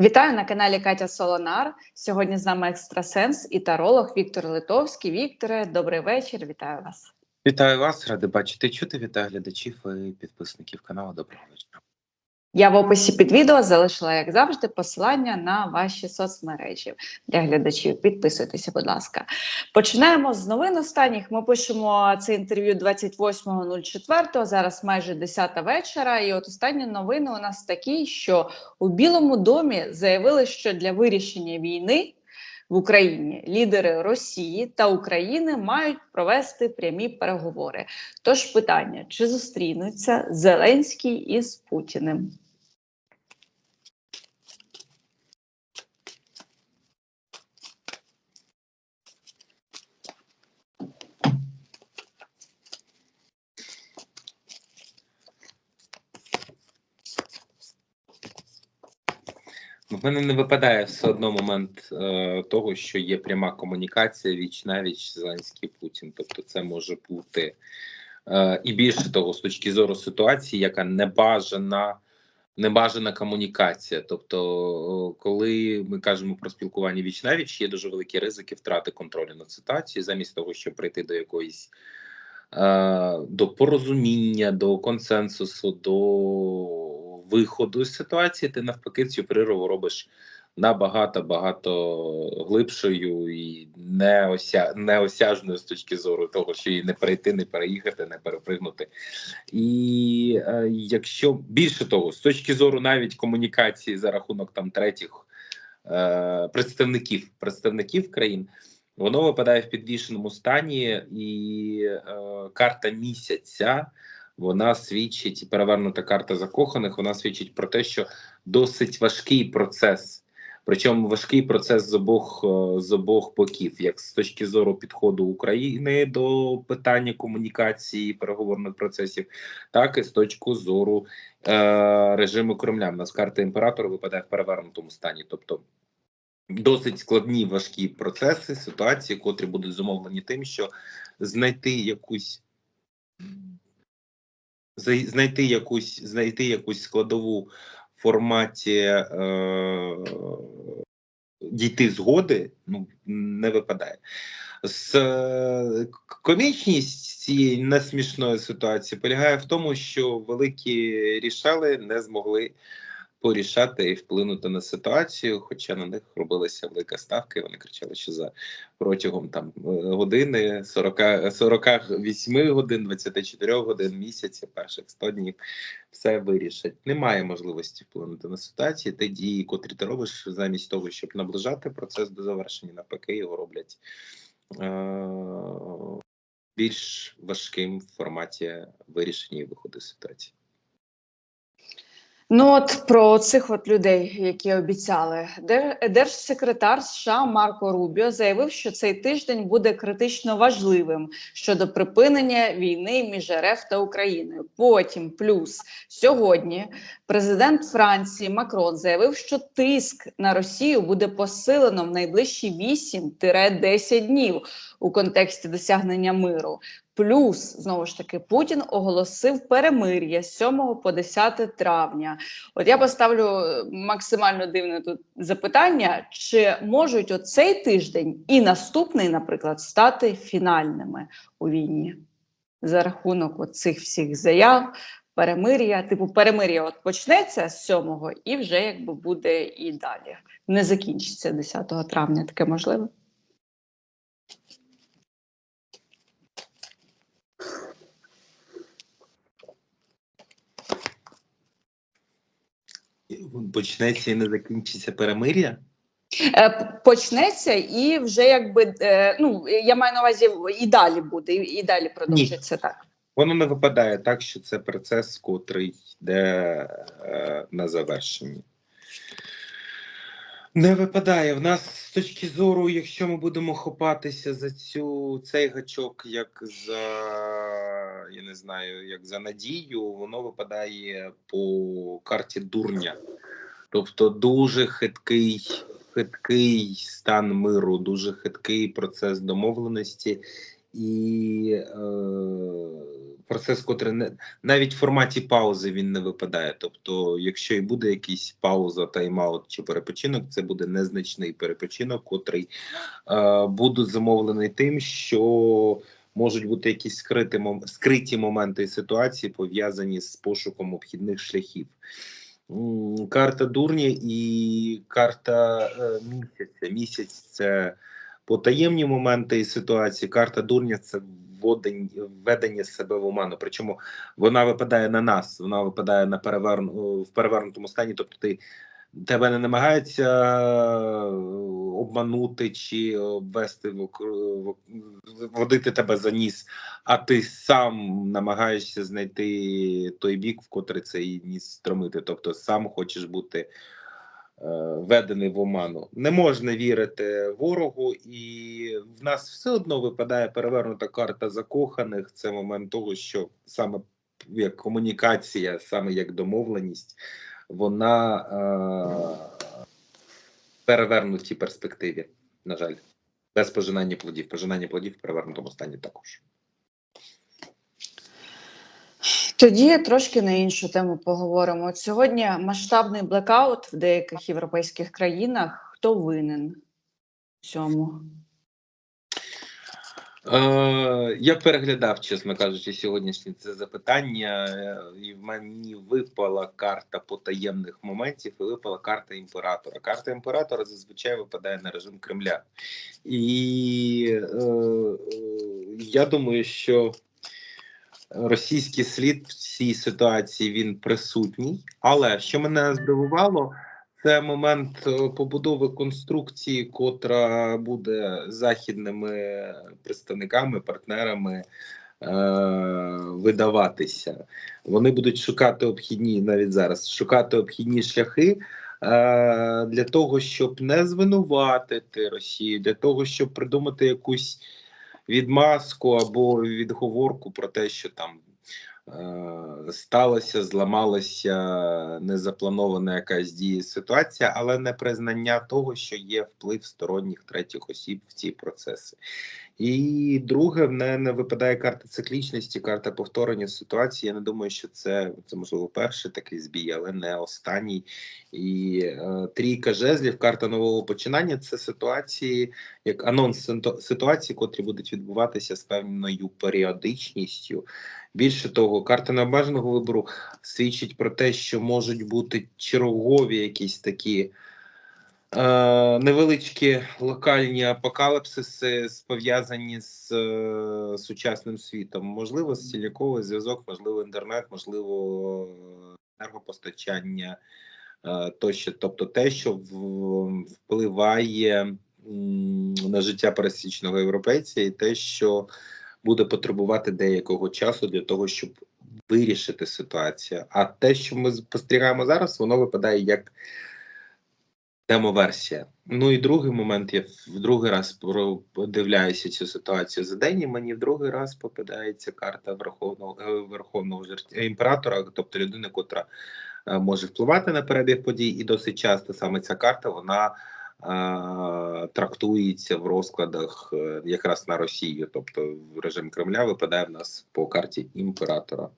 Вітаю на каналі Катя Солонар. Сьогодні з нами екстрасенс і таролог Віктор Литовський. Вікторе, добрий вечір. Вітаю вас. Вітаю вас, радий бачити чути. Вітаю глядачів і підписників каналу. Доброго вечора. Я в описі під відео залишила, як завжди, посилання на ваші соцмережі для глядачів. Підписуйтеся, будь ласка. Починаємо з новин останніх. Ми пишемо це інтерв'ю 28.04, зараз майже 10 вечора. І от останні новини у нас такі, що у Білому домі заявили, що для вирішення війни в Україні лідери Росії та України мають провести прямі переговори. Тож питання: чи зустрінуться Зеленський із Путіним? Мене не випадає все одно момент е, того, що є пряма комунікація віч навіч Зеленський Путін. Тобто, це може бути е, і більше того, з точки зору ситуації, яка небажана. Небажана комунікація, тобто, коли ми кажемо про спілкування віч навіч, є дуже великі ризики втрати контролю над ситуацією, замість того, щоб прийти до якоїсь е, до порозуміння, до консенсусу, до виходу з ситуації, ти навпаки цю перерву робиш набагато багато глибшою і неося, неосяжною з точки зору того, що її не перейти, не переїхати, не перепригнути. І е, якщо більше того, з точки зору навіть комунікації за рахунок там третіх е, представників представників країн. Воно випадає в підвішеному стані, і е, карта місяця вона свідчить, перевернута карта закоханих. Вона свідчить про те, що досить важкий процес. Причому важкий процес з обох е, з обох боків, як з точки зору підходу України до питання комунікації переговорних процесів, так і з точки зору е, режиму Кремля. У нас карта імператора випадає в перевернутому стані, тобто досить складні важкі процеси, ситуації, котрі будуть зумовлені тим, що знайти якусь знайти якусь знайти якусь складову в форматі е, дійти згоди, ну не випадає. З е, комічність цієї несмішної ситуації полягає в тому, що великі рішали не змогли порішати і вплинути на ситуацію, хоча на них робилася велика ставка, і вони кричали, що за протягом там е, години 40, 48 годин, 24 годин, місяця, перших 100 днів все вирішать. Немає можливості вплинути на ситуацію. Те дії, котрі ти робиш, замість того, щоб наближати процес до завершення, навпаки, його роблять е- більш важким в форматі вирішення і виходу ситуації. Ну от про цих от людей, які обіцяли, Дер- держсекретар США Марко Рубіо заявив, що цей тиждень буде критично важливим щодо припинення війни між РФ та Україною. Потім, плюс сьогодні, президент Франції Макрон заявив, що тиск на Росію буде посилено в найближчі 8-10 днів у контексті досягнення миру. Плюс знову ж таки Путін оголосив перемир'я з 7 по 10 травня. От я поставлю е, максимально дивне тут запитання: чи можуть оцей тиждень і наступний, наприклад, стати фінальними у війні за рахунок цих всіх заяв, перемир'я? Типу, перемир'я от почнеться з 7-го і вже якби буде і далі. Не закінчиться 10 травня. Таке можливо? Почнеться і не закінчиться перемир'я. Е, почнеться і вже якби е, ну я маю на увазі і далі буде, і, далі продовжиться так. Воно не випадає так, що це процес, котрий йде е, на завершенні. Не випадає. В нас з точки зору, якщо ми будемо хопатися за цю цей гачок, як за я не знаю, як за надію, воно випадає по карті дурня. Тобто дуже хиткий, хиткий стан миру, дуже хиткий процес домовленості, і е, процес, котрий не навіть в форматі паузи він не випадає. Тобто, якщо і буде якийсь пауза, тайм-аут чи перепочинок, це буде незначний перепочинок, котрий е, буде замовлений тим, що можуть бути якісь скриті, скриті моменти ситуації, пов'язані з пошуком обхідних шляхів. Карта дурня і карта е, місяця. Місяць це потаємні моменти і ситуації. Карта дурня це введення себе в оману. Причому вона випадає на нас, вона випадає на переверн... в перевернутому стані. Тобто ти тебе не намагаються е, обманути чи обвести водити тебе за ніс, а ти сам намагаєшся знайти той бік, в котрий цей ніс стромити. Тобто сам хочеш бути е, введений в оману. Не можна вірити ворогу, і в нас все одно випадає перевернута карта закоханих. Це момент того, що саме як комунікація, саме як домовленість, вона е, в перевернутій перспективі, на жаль, без пожинання плодів. Пожинання плодів в перевернутому стані також. Тоді трошки на іншу тему поговоримо. От сьогодні масштабний блекаут в деяких європейських країнах. Хто винен цьому? Е, я переглядав, чесно кажучи, сьогоднішнє це запитання, е, і в мені випала карта потаємних моментів, і випала карта імператора. Карта імператора зазвичай випадає на режим Кремля. І е, я думаю, що російський слід в цій ситуації він присутній. Але що мене здивувало, це момент е, побудови конструкції, котра буде західними представниками, партнерами е, видаватися. Вони будуть шукати обхідні навіть зараз, шукати обхідні шляхи. е, Для того щоб не звинуватити Росію, для того, щоб придумати якусь відмазку або відговорку про те, що там сталося, зламалася незапланована якась дія ситуація, але не признання того, що є вплив сторонніх третіх осіб в ці процеси. І друге, в мене випадає карта циклічності, карта повторення ситуації. Я не думаю, що це, це можливо перший такий збій, але не останній. І е, трійка жезлів, карта нового починання це ситуації, як анонс ситуації, котрі будуть відбуватися з певною періодичністю. Більше того, карта необмеженого вибору свідчить про те, що можуть бути чергові якісь такі е, невеличкі локальні апокаліпсиси, пов'язані з е, сучасним світом. Можливо, стільниковий зв'язок, можливо, інтернет, можливо, енергопостачання е, тощо. Тобто те, що в- впливає на життя пересічного європейця, і те, що буде потребувати деякого часу для того, щоб вирішити ситуацію. А те, що ми спостерігаємо зараз, воно випадає як демоверсія. Ну і другий момент, я в другий раз подивляюся цю ситуацію за день, і мені в другий раз попадається карта Верховного е, Верховного е, імператора, тобто людини, котра е, може впливати на перебіг подій, і досить часто саме ця карта вона трактується в розкладах е, якраз на Росію, тобто в режим Кремля випадає в нас по карті імператора.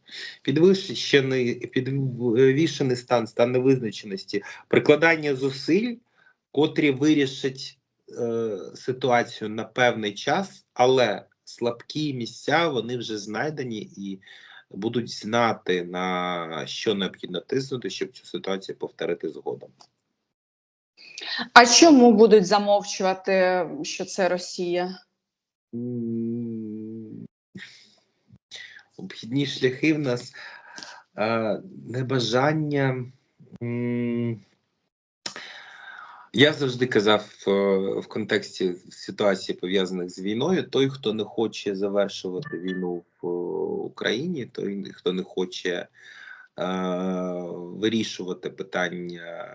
Підвищений підвішений стан, стан невизначеності, прикладання зусиль, котрі вирішать е, ситуацію на певний час, але слабкі місця вони вже знайдені і будуть знати на що необхідно тиснути, щоб цю ситуацію повторити згодом. А чому будуть замовчувати, що це Росія? Обхідні шляхи в нас е, небажання. Я завжди казав е, в контексті ситуації, пов'язаних з війною: той, хто не хоче завершувати війну в е, Україні, той, хто не хоче вирішувати питання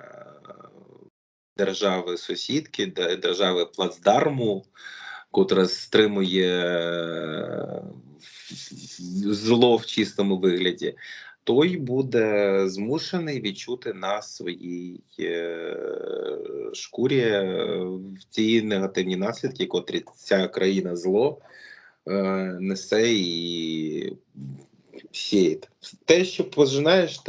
держави сусідки, держави плацдарму, котра стримує е, зло в чистому вигляді, той буде змушений відчути на своїй е, шкурі е, ті негативні наслідки, котрі ця країна зло несе і сієте. Те, що пожинаєш,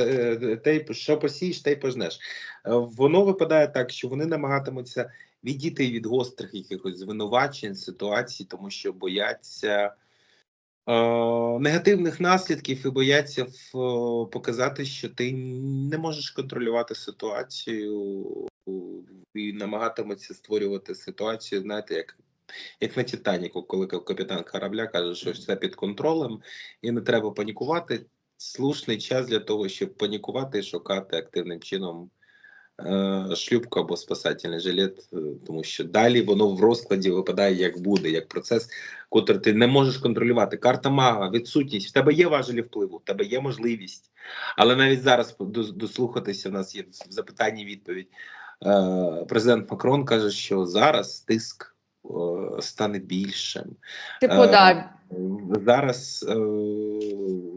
те, що посієш, те й пожнеш. Е, Воно випадає так, що вони намагатимуться відійти від гострих якихось звинувачень, ситуацій, тому що бояться е, негативних наслідків і бояться в, показати, що ти не можеш контролювати ситуацію і намагатимуться створювати ситуацію, знаєте, як. Як на Титаніку, коли капітан корабля каже, що все під контролем, і не треба панікувати. Слушний час для того, щоб панікувати і шукати активним чином е, шлюпку або спасательний жилет, е, тому що далі воно в розкладі випадає як буде, як процес, котрий ти не можеш контролювати. Карта мага, відсутність. В тебе є важелі впливу, в тебе є можливість. Але навіть зараз дослухатися, в нас є в запитанні відповідь. Е, президент Макрон каже, що зараз тиск стане більшим. Типу, Е, да, Зараз е,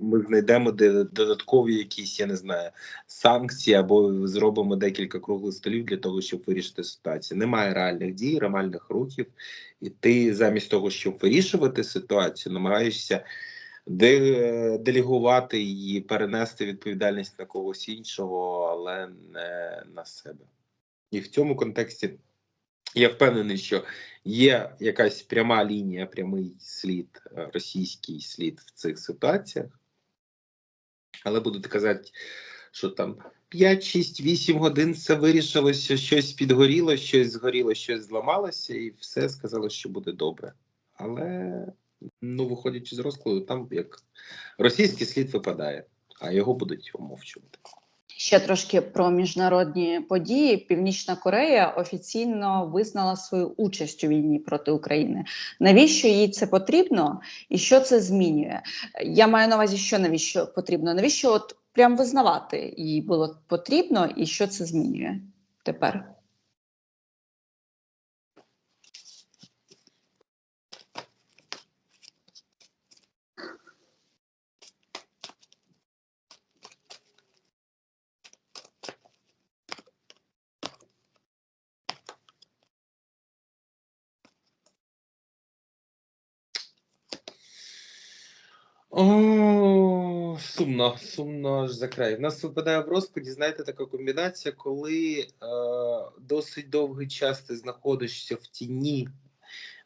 ми знайдемо додаткові якісь, я не знаю, санкції або зробимо декілька круглих столів для того, щоб вирішити ситуацію. Немає реальних дій, реальних рухів, і ти замість того, щоб вирішувати ситуацію, намагаєшся де, делегувати і перенести відповідальність на когось іншого, але не на себе. І в цьому контексті я впевнений, що є якась пряма лінія, прямий слід, е, російський слід в цих ситуаціях. Але будуть казати, що там 5, 6, 8 годин це вирішилося, щось підгоріло, щось згоріло, щось зламалося, і все сказало, що буде добре. Але, ну, виходячи з розкладу, там як російський слід випадає, а його будуть умовчувати. Ще трошки про міжнародні події. Північна Корея офіційно визнала свою участь у війні проти України. Навіщо їй це потрібно і що це змінює? Я маю на увазі, що навіщо потрібно? Навіщо от прям визнавати їй було потрібно, і що це змінює тепер? Сумно, сумно аж за край. В нас випадає в розкладі, знаєте, така комбінація, коли е, досить довгий час ти знаходишся в тіні,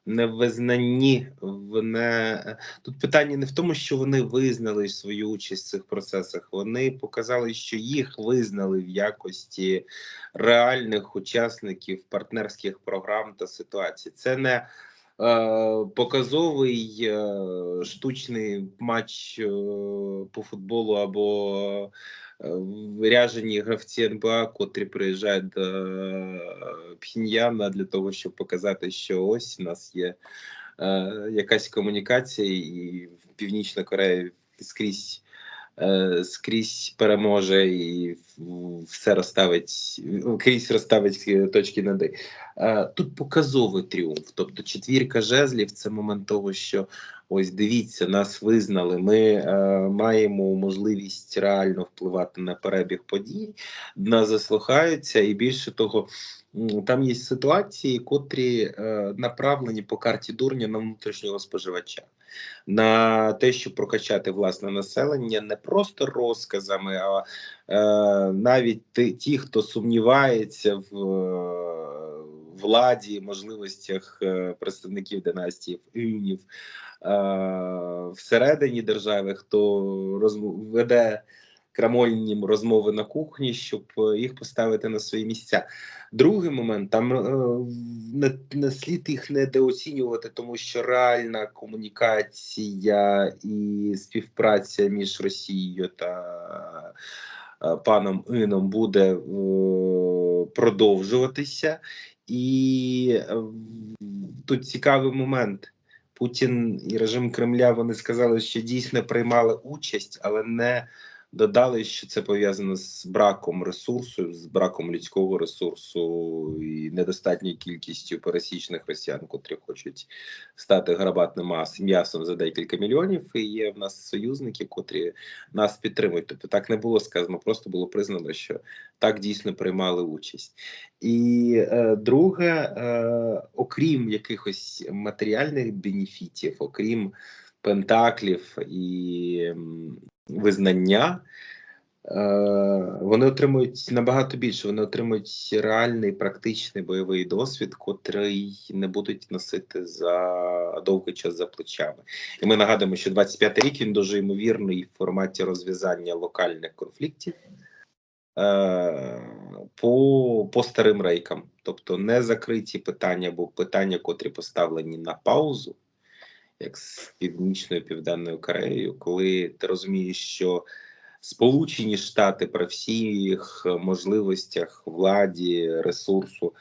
не в визнанні, в не... Тут питання не в тому, що вони визнали свою участь в цих процесах. Вони показали, що їх визнали в якості реальних учасників партнерських програм та ситуацій. Це не е, показовий е, штучний матч е, по футболу або е, ряжені гравці НБА, котрі приїжджають до е, Пхіньяна для того, щоб показати, що ось у нас є е, якась комунікація, і Північна Корея скрізь. е, Скрізь переможе і все розставить, крізь розставить е, точки над «і». Е, Тут показовий тріумф. Тобто четвірка жезлів це момент того, що ось дивіться, нас визнали. Ми е, маємо можливість реально впливати на перебіг подій, нас заслухаються, і більше того, там є ситуації, котрі е, направлені по карті дурня на внутрішнього споживача. На те, щоб прокачати власне населення не просто розказами, а навіть ті, хто сумнівається в е, владі, можливостях е, представників династії Імнів е, всередині держави, хто веде крамольні розмови на кухні, щоб е, їх поставити на свої місця. Другий момент там е, не, не слід їх недооцінювати, тому що реальна комунікація і співпраця між Росією та е, паном Іном буде е, продовжуватися. І е, тут цікавий момент. Путін і режим Кремля вони сказали, що дійсно приймали участь, але не додали, що це пов'язано з браком ресурсу, з браком людського ресурсу і недостатньою кількістю пересічних росіян, котрі хочуть стати гарабатним м'ясом за декілька мільйонів. І є в нас союзники, котрі нас підтримують. Тобто так не було сказано, просто було признано, що так дійсно приймали участь. І е, друге, е, окрім якихось матеріальних бенефітів, окрім пентаклів і визнання, е, вони отримують набагато більше. Вони отримують реальний практичний бойовий досвід, котрий не будуть носити за довгий час за плечами. І ми нагадуємо, що 25 рік він дуже ймовірний в форматі розв'язання локальних конфліктів. е, По, по старим рейкам, тобто не закриті питання, бо питання, котрі поставлені на паузу, як з Північною Південною Кореєю, коли ти розумієш, що Сполучені Штати при всіх можливостях владі, ресурсу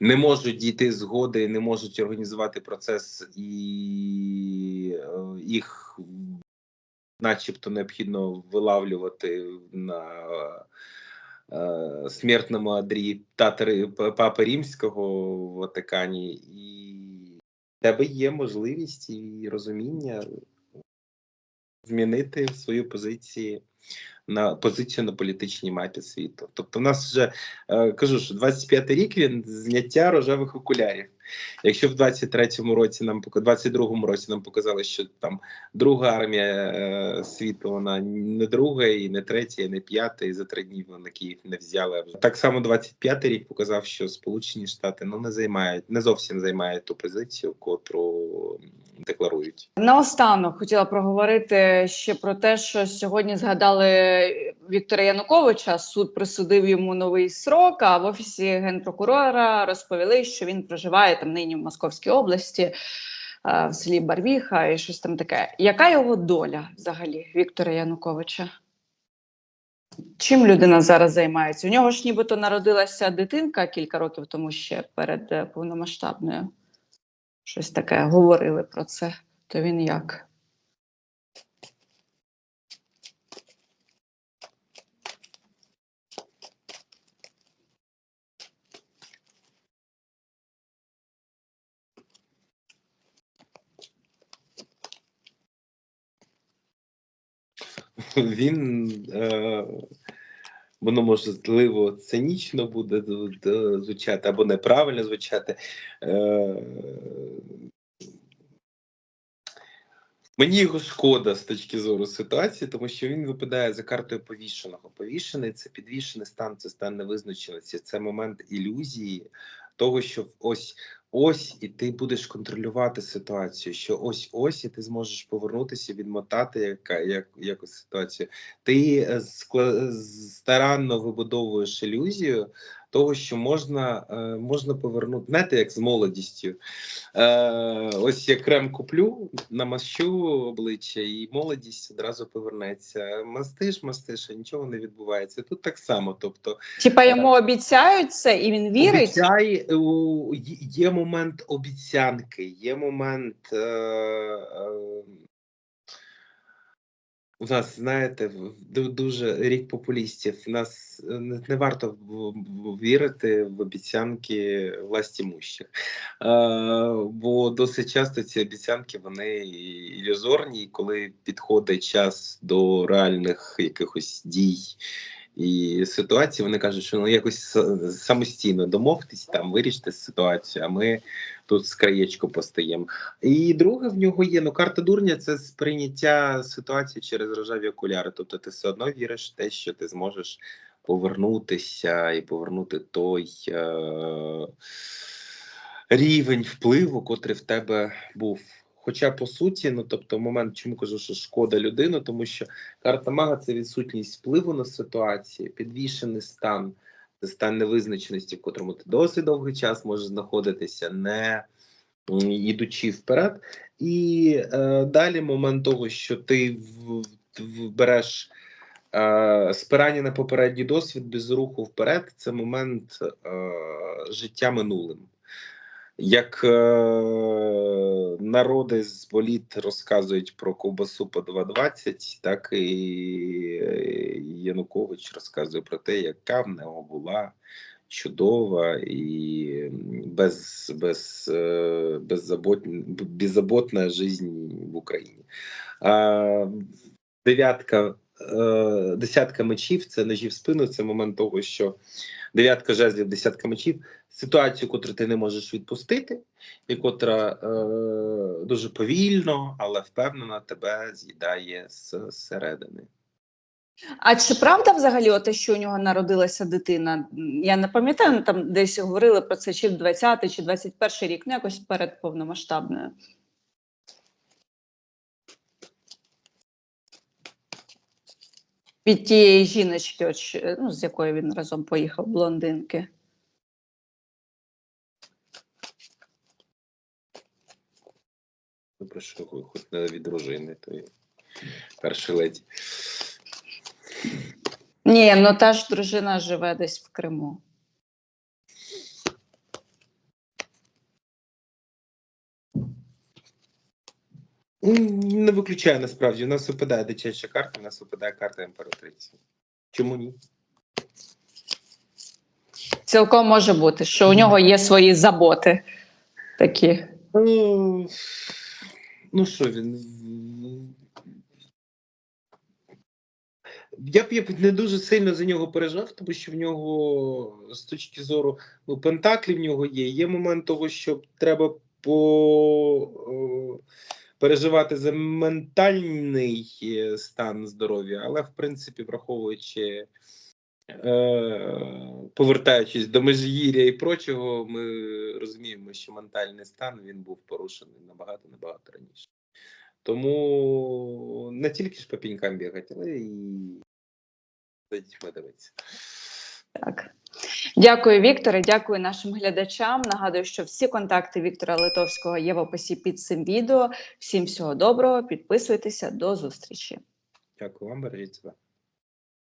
не можуть дійти згоди, не можуть організувати процес, і е, їх, начебто, необхідно вилавлювати на е, смертному адрі татари Папи Римського в Ватикані, і тебе є можливість і розуміння змінити свою позицію на позицію на політичній мапі світу. Тобто, в нас вже е, кажу, що 25 рік він зняття рожевих окулярів. Якщо в 23-му році нам пока- 22-му році нам показали, що там друга армія е, світу, вона не друга, і не третя, і не п'ята, і за три дні вона Київ не взяли. Так само 25-й рік показав, що Сполучені Штати ну не займають, не зовсім займають ту позицію, котру декларують. Наостанок хотіла проговорити ще про те, що сьогодні згадали Віктора Януковича. Суд присудив йому новий срок. А в офісі генпрокурора розповіли, що він проживає там нині в Московській області, е, в селі Барвіха і щось там таке. Яка його доля взагалі Віктора Януковича? Чим людина зараз займається? У нього ж нібито народилася дитинка кілька років тому ще перед е, повномасштабною. Щось таке говорили про це. То він як? Він е, воно можливо цинічно буде звучати або неправильно звучати. Е, Мені його шкода з точки зору ситуації, тому що він випадає за картою повішеного. Повішений це підвішений стан, це стан невизначеності, це момент ілюзії того, що ось ось і ти будеш контролювати ситуацію. Що ось ось і ти зможеш повернутися, відмотати яка як якусь ситуацію. Ти е, старанно вибудовуєш ілюзію того, що можна, е, можна повернути, знаєте, як з молодістю. Е, ось я крем куплю, намащу обличчя, і молодість одразу повернеться. Мастиш, мастиш, а нічого не відбувається. Тут так само. Тобто, Типа йому обіцяють це, і він вірить. Обіцяй, у, є- є момент обіцянки, є момент. Е, е, у нас, знаєте, дуже рік популістів. У нас е, не, варто вірити в обіцянки власті мущих. Е, бо досить часто ці обіцянки вони ілюзорні, і коли підходить час до реальних якихось дій і ситуації, вони кажуть, що ну якось самостійно домовтесь там, вирішити ситуацію, а ми тут з краєчку постаємо. І друге в нього є ну карта дурня це сприйняття ситуації через рожеві окуляри. Тобто ти все одно віриш в те, що ти зможеш повернутися і повернути той е- рівень впливу, котрий в тебе був. Хоча по суті, ну тобто, момент, чому кажу, що шкода людину, тому що карта мага це відсутність впливу на ситуацію, підвішений стан, стан невизначеності, в котрому ти досить довгий час можеш знаходитися, не м, ідучи вперед. І е, далі момент того, що ти в, в, береш е, спирання на попередній досвід без руху вперед, це момент е, життя минулим. Як е, народи з боліт розказують про ковбасу по 2,20, так і е, Янукович розказує про те, яка в нього була чудова і без, без, е, беззабот, беззаботна життя в Україні. А, дев'ятка е, десятка мечів це ножі в спину, це момент того, що дев'ятка жезлів, десятка мечів, ситуацію, котру ти не можеш відпустити, і котра е, дуже повільно, але впевнено тебе з'їдає зсередини. А чи правда взагалі те, що у нього народилася дитина? Я не пам'ятаю, ну, там десь говорили про це чи в 20 чи 21 рік, ну якось перед повномасштабною. Від тієї жіночки, ну, з якою він разом поїхав, блондинки. Ну, про що хоч не від дружини, то й перший леді. Ні, ну та ж дружина живе десь в Криму. Не виключаю насправді. У нас випадає дитяча карта, у нас випадає карта імператриці. Чому ні? Цілком може бути, що у нього є свої заботи такі. Ну, ну що він. Я б, я б не дуже сильно за нього переживав, тому що в нього з точки зору ну, пентаклі в нього є. Є момент того, що треба по, о, переживати за ментальний е, стан здоров'я, але в принципі, враховуючи, е, повертаючись до межгір'я і прочого, ми розуміємо, що ментальний стан він був порушений набагато набагато раніше. Тому не тільки ж по пінькам бігати, але і за дітьми дивитися. Так. Дякую, Вікторе. Дякую нашим глядачам. Нагадую, що всі контакти Віктора Литовського є в описі під цим відео. Всім всього доброго, підписуйтеся, до зустрічі. Дякую вам, бережіть себе.